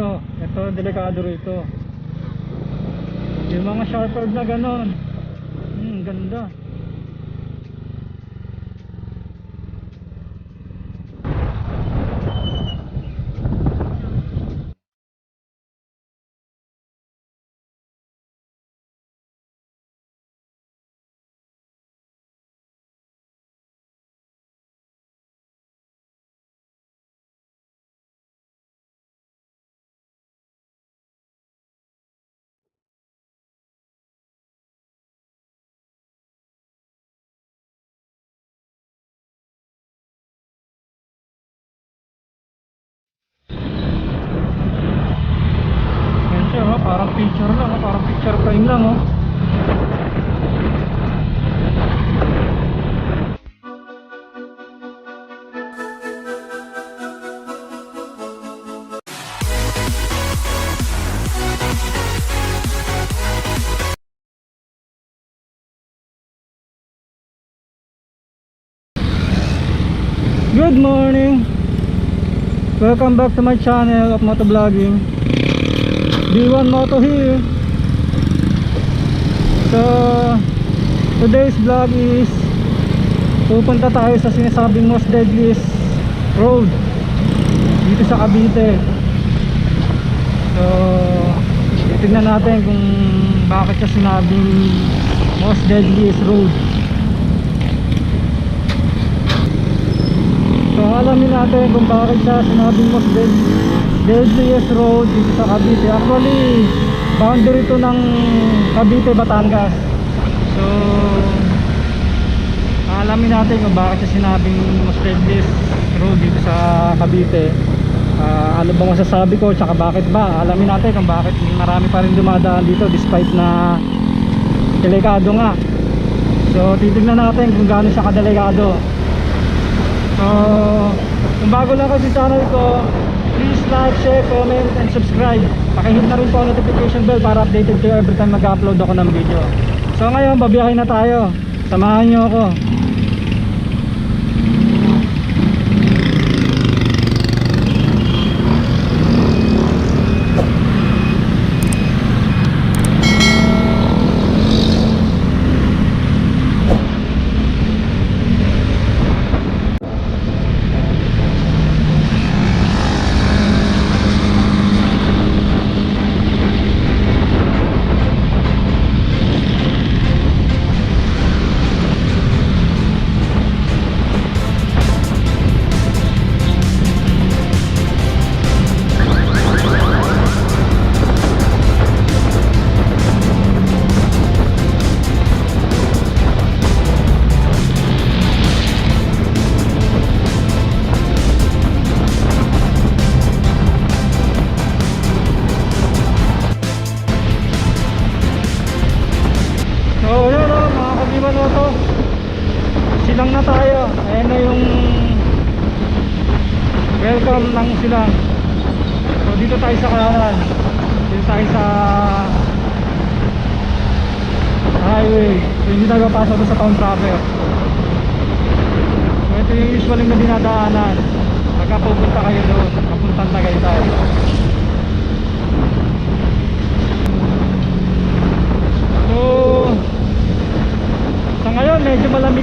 rito. Ito, delikado rito. Yung mga sharper na ganon. Hmm, ganda. Yan siya, oh, parang picture lang, oh, parang picture frame lang, oh. Good morning! Welcome back to my channel of motovlogging D1 Moto here So Today's vlog is Pupunta tayo sa sinasabing most deadliest road Dito sa Cavite. So Titignan natin kung bakit siya sinabing most deadliest road. So alamin natin kung bakit siya sinabing most dead, deadliest road dito sa Cavite. Actually, boundary to ng Cavite, Batangas. So, alamin natin kung bakit siya sinabing most deadliest road dito sa Cavite. Ah, ano ba masasabi ko tsaka bakit ba? Alamin natin kung bakit marami pa rin dumadaan dito despite na delikado nga. So, titignan natin kung gaano siya kadelikado. So, kung bago lang kayo sa channel ko, like, share, comment, and subscribe. Pakihit na rin po ang notification bell para updated kayo every time mag-upload ako ng video. So ngayon, babiyahin na tayo. Samahan nyo ako.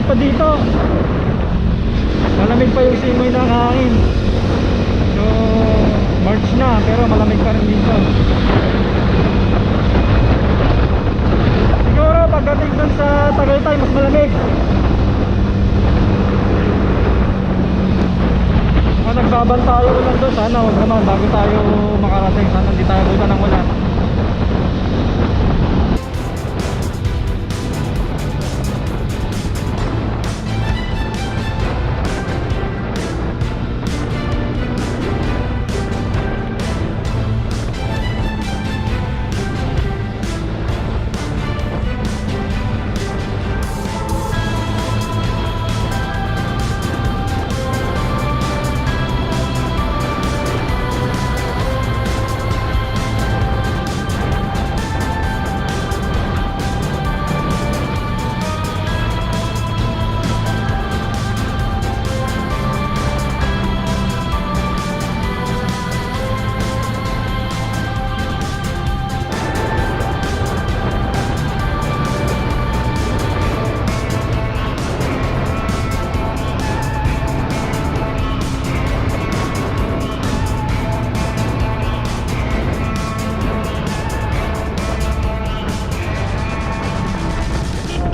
Pa dito. Malamig pa yung simoy ng hangin. So, March na, pero malamig pa rin dito. Siguro, pagdating dun sa Tagaytay, mas malamig. Kung nagbabantayo ko lang doon, sana huwag naman bago tayo makarating. Sana hindi tayo buta ng ulan.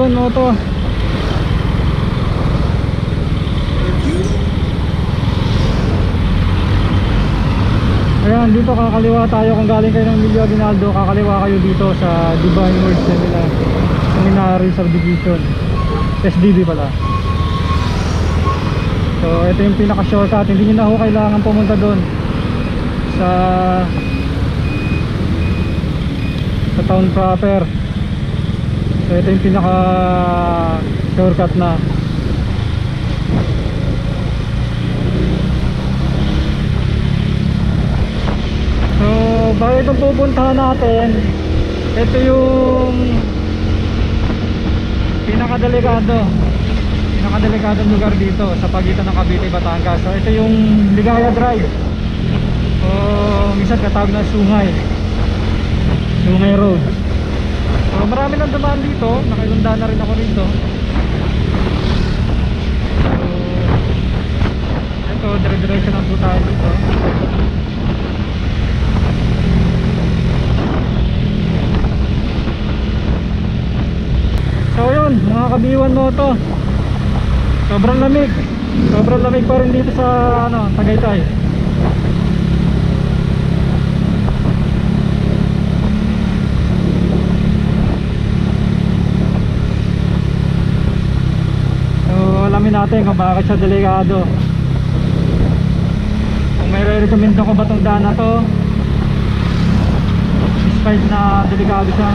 mga kabiwan mo to. Ayan, dito kakaliwa tayo kung galing kayo ng Emilio Aguinaldo, kakaliwa kayo dito sa Divine World Seminar Seminary Subdivision. SDB pala. So, ito yung pinaka shortcut. Hindi nyo na ho kailangan pumunta doon sa sa town proper. So, ito yung pinaka shortcut na. So, bago itong pupuntahan natin, ito yung pinakadelikado pinakadelikadong lugar dito sa pagitan ng Cavite Batangas. So, ito yung Ligaya Drive. O minsan katawag na Sungay. Sungay Road. So, marami nang dumaan dito. Nakailunda na rin ako rito. So, ito, dire-diretso lang po tayo dito. So yun, mga kabiwan mo to. Sobrang lamig. Sobrang lamig pa rin dito sa ano, Tagaytay. So alamin natin kung bakit siya delikado. Kung may re-recommend ko ba itong daan na to despite na delikado siya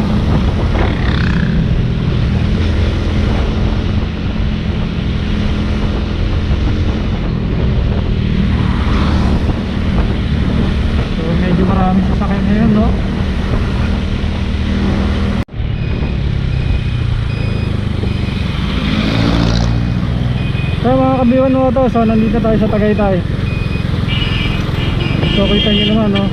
So medyo marami sasakyan ngayon no So mga kabiwan mo to So nandito tayo sa Tagaytay. So kita nyo naman no?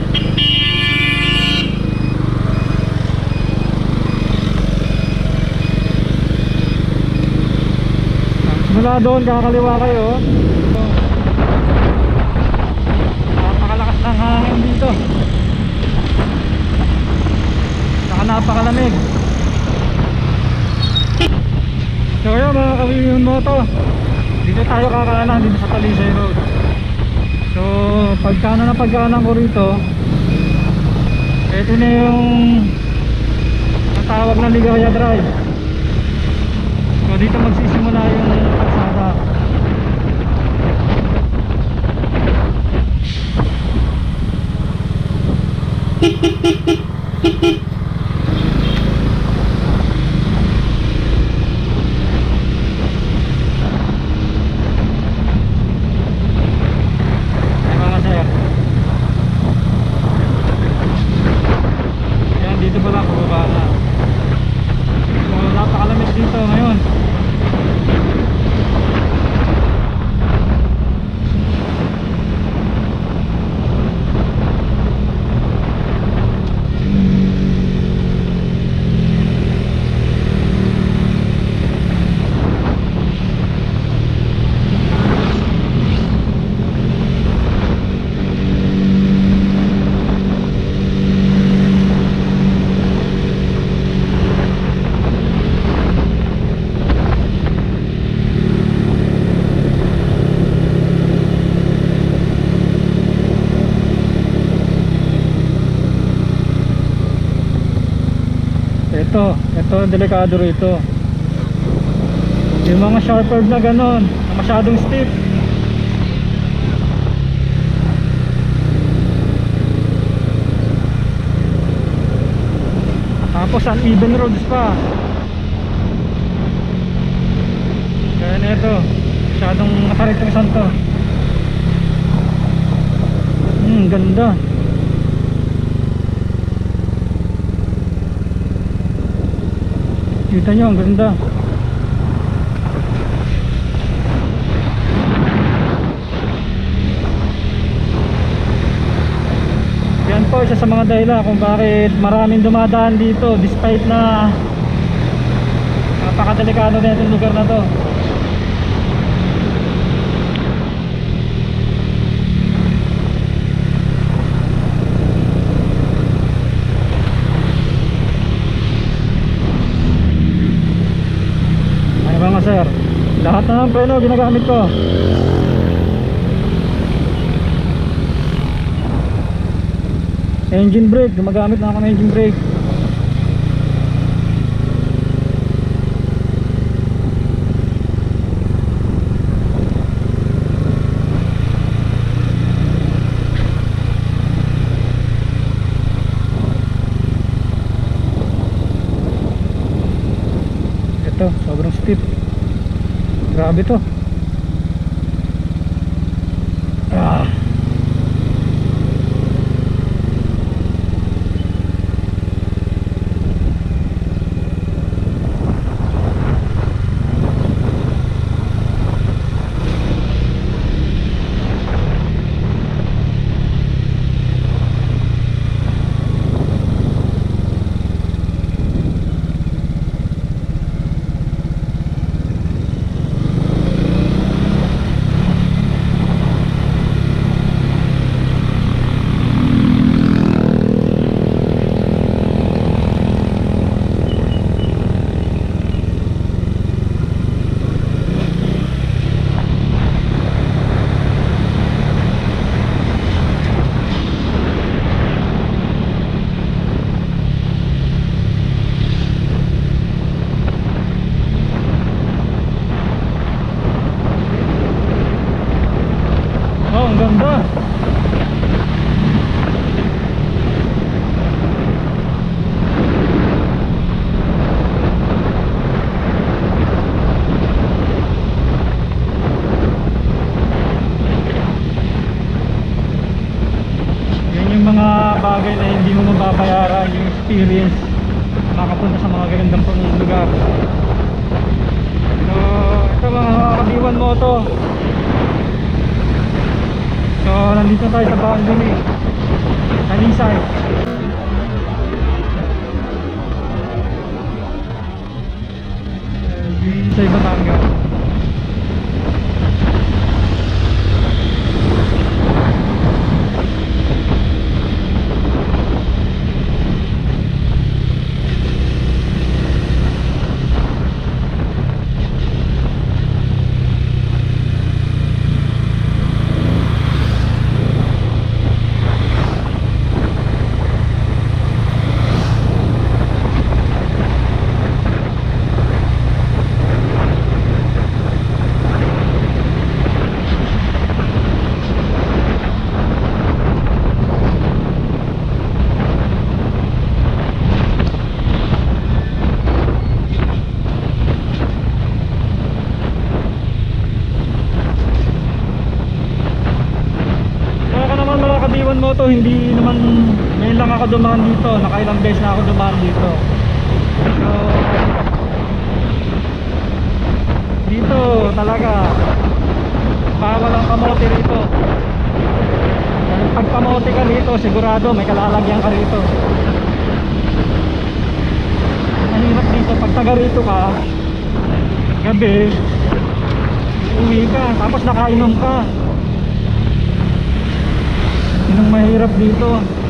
Mula doon kakaliwa kayo. Napakalakas ng hangin dito. Saka napakalamig. So yun mga kawiyon mo to dito tayo kakanan dito sa Talisay Road. So pagkano na pagkanan ko rito ito na yung natawag na Ligaya Drive. So dito magsisimula yung kalsada Ay, mga sir. Ayan, dito pala, pababa na. So, napakalamig dito ngayon. Ito, ito ang delikado rito. Yung mga sharp curve na ganon, na masyadong steep. Tapos uneven roads pa. Kaya nito, masyadong nakariting santo. Hmm, ganda. Kita nyo, ang ganda. Yan po isa sa mga dahilan kung bakit maraming dumadaan dito despite na napakadelikado na itong lugar na to. Sir. Lahat na ng preno ginagamit ko. Engine brake, gumagamit na ako ng engine brake. Ito, sobrang steep. Grabe to. Ah. Oh, ang ganda. Yan yung mga bagay na hindi mo mababayaran yung experience makapunta sa mga gagandang pang lugar. So, ito mga kabiwan mo to. So, nandito tayo sa boundary. Talisay. Sa Batangas. Kaya ka naman mga kabiwan mo to, hindi naman ngayon lang ako dumaan dito, nakailang beses na ako dumaan dito. So, dito talaga, bawal ang kamote rito. Pag kamote ka rito, sigurado may kalalagyan ka rito. Mahirap dito, pag taga rito ka, gabi, uwi ka, tapos nakainom ka. Yun ang mahirap dito.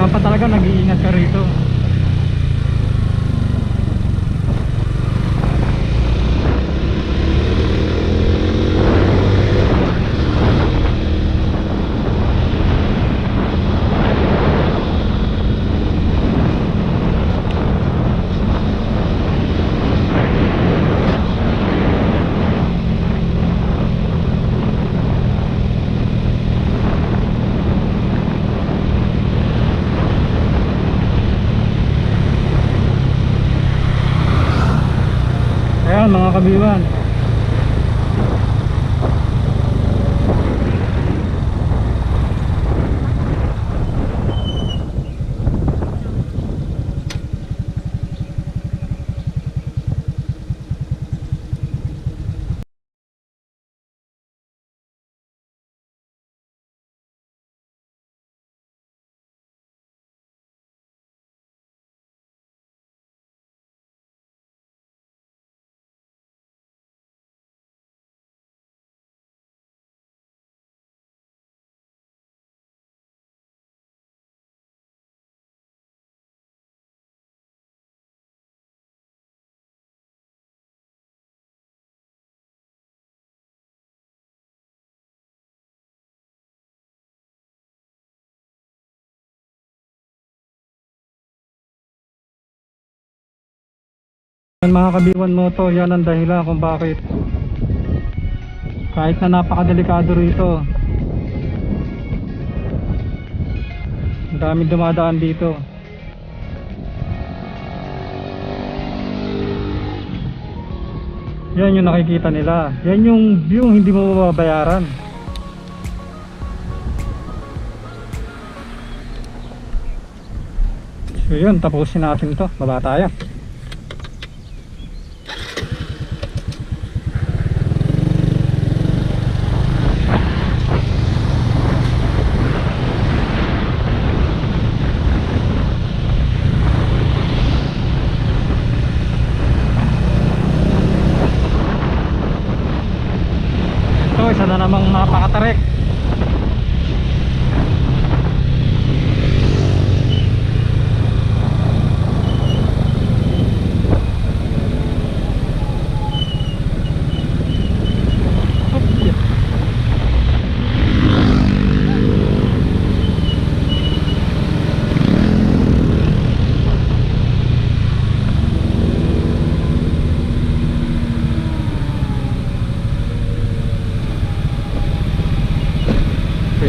Dapat talaga nag-iingat ka rito. Ayan mga kabiwan. Mga kabiwan mo to, yan ang dahilan kung bakit kahit na napakadelikado rito ang daming dumadaan dito. Yan yung nakikita nila. Yan yung view hindi mo mababayaran. So yun tapusin natin to. Baba tayo Ito, isa na namang napakatarik. Hop.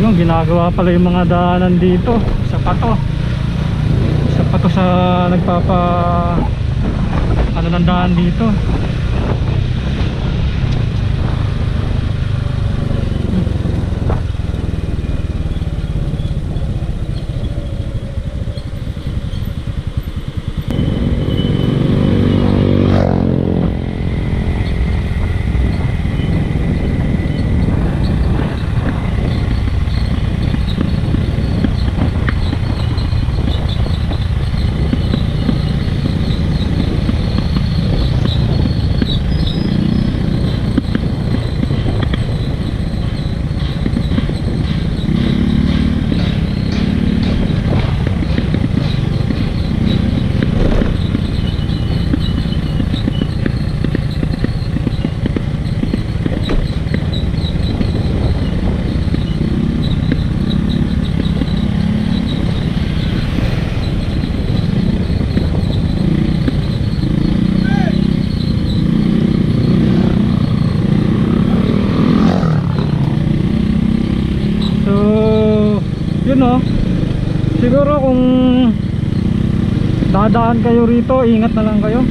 Yun, ginagawa pala yung mga daanan dito sa pato. Sa pato sa nagpapa ano ng daan dito. So, yun o. Siguro kung dadaan kayo rito, ingat na lang kayo.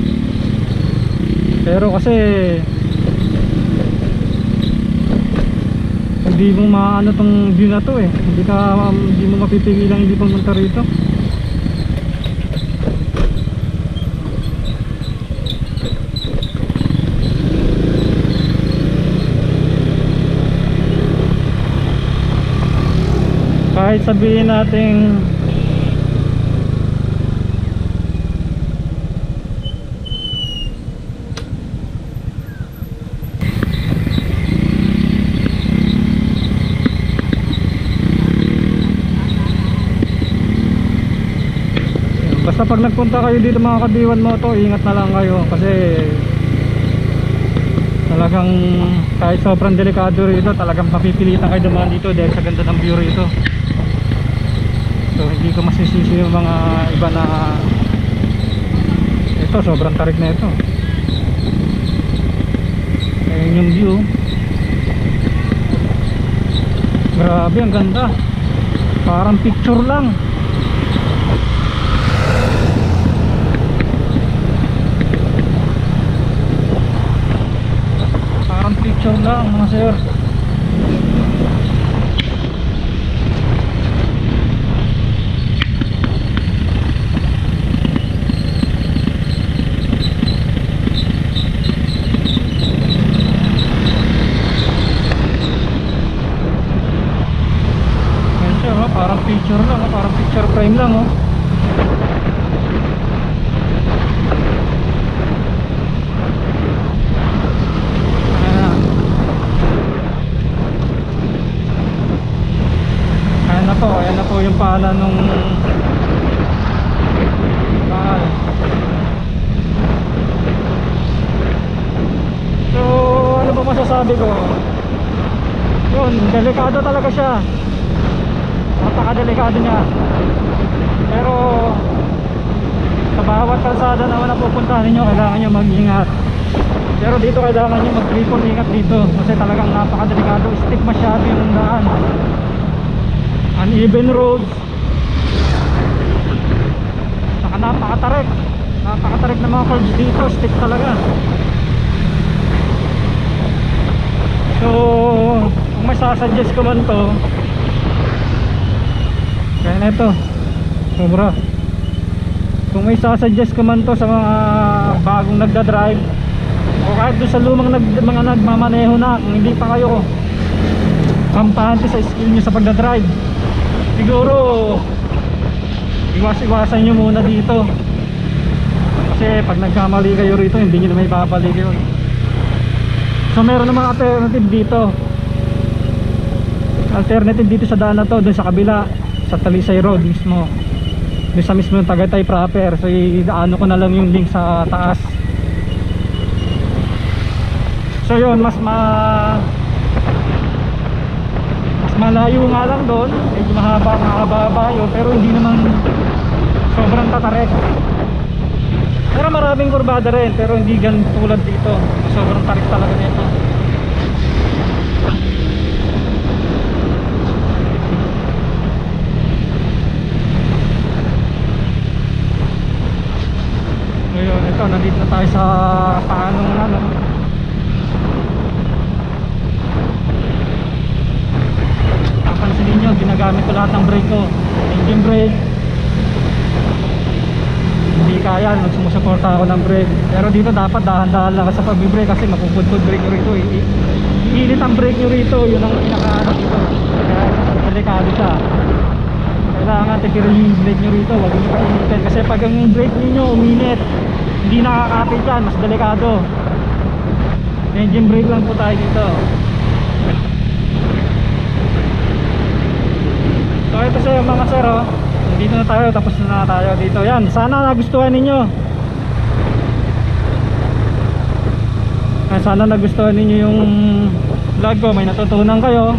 Pero kasi hindi mo maano tong view na to eh. Hindi ka um, hindi mo mapipigilan hindi pumunta rito. Sabihin nating basta pag nagpunta kayo dito mga kadiwan mo to ingat na lang kayo. Kasi talagang kahit sobrang delikado rito talagang papipilitan kayo dumaan dito dahil sa ganda ng view rito so hindi ko masisisi yung mga iba na ito sobrang tarik na ito. Ayun yung view. Grabe ang ganda. Parang picture lang. Parang picture lang mga sir Ayan siya, oh, parang picture lang, oh, parang picture frame lang oh. Ayan. Ayan na po, ayan na po yung pala nung mahal. So, ano ba masasabi ko? Yun, delikado talaga siya. Napakadelikado niya. Pero sa bawat kalsada na pupuntahan ninyo kailangan nyo mag-ingat. Pero dito kailangan nyo mag-triple ingat dito. Kasi talagang napakadelikado. Stick masyado yung daan. Uneven roads. Saka napakatarik napakatarik na mga curves dito. Stick talaga. So kung may sasuggest ko man to kaya na ito. Sobra. Kung may sasuggest ko man to sa mga bagong nagda-drive o kahit doon sa lumang nag, mga nagmamaneho na kung hindi pa kayo kampante sa skill nyo sa pagda-drive siguro iwas-iwasan nyo muna dito. Kasi pag nagkamali kayo rito hindi nyo na may babalik yun. So meron namang alternative dito alternative dito sa daan na to dun sa kabila sa Talisay Road mismo. Dun sa mismo Tagaytay proper. So iaano ko na lang yung link sa taas. So yun mas ma mas malayo nga lang doon. Medyo mahaba mahaba yun pero hindi naman sobrang tatarek. Pero maraming kurbada rin pero hindi gan tulad dito. Sobrang tarik talaga nito ngayon. Ito nandito na tayo sa paanong ano. Papansin ninyo ginagamit ko lahat ng brake ko. Engine brake. Hindi kaya nagsumusuporta ako ng brake. Pero dito dapat dahan-dahan lang sa pag-brake kasi mapupudpud brake nyo rito i- iinit ang brake nyo rito. Yun ang pinaka ano dito. Kaya delikado siya. Kailangan tipirin yung brake nyo rito. Huwag nyo painitin kasi pag ang brake niyo uminit hindi nakakapit yan mas delikado engine brake lang po tayo dito So ito sa mga sir oh. Dito na tayo tapos na tayo dito. Yan, sana nagustuhan ninyo. Sana nagustuhan ninyo yung vlog ko, may natutunan kayo.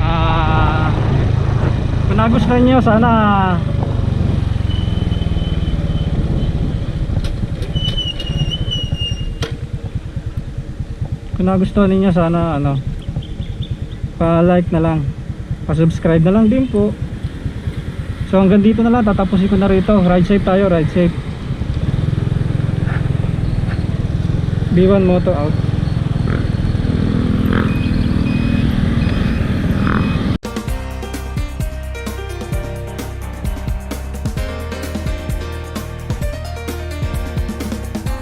Ah, kung nagustuhan niyo sana kung nagustuhan ninyo sana ano pa-like na lang. Pa-subscribe na lang din po. So hanggang dito na lang. Tatapusin ko na rito. Ride safe tayo. Ride safe. B1 Moto out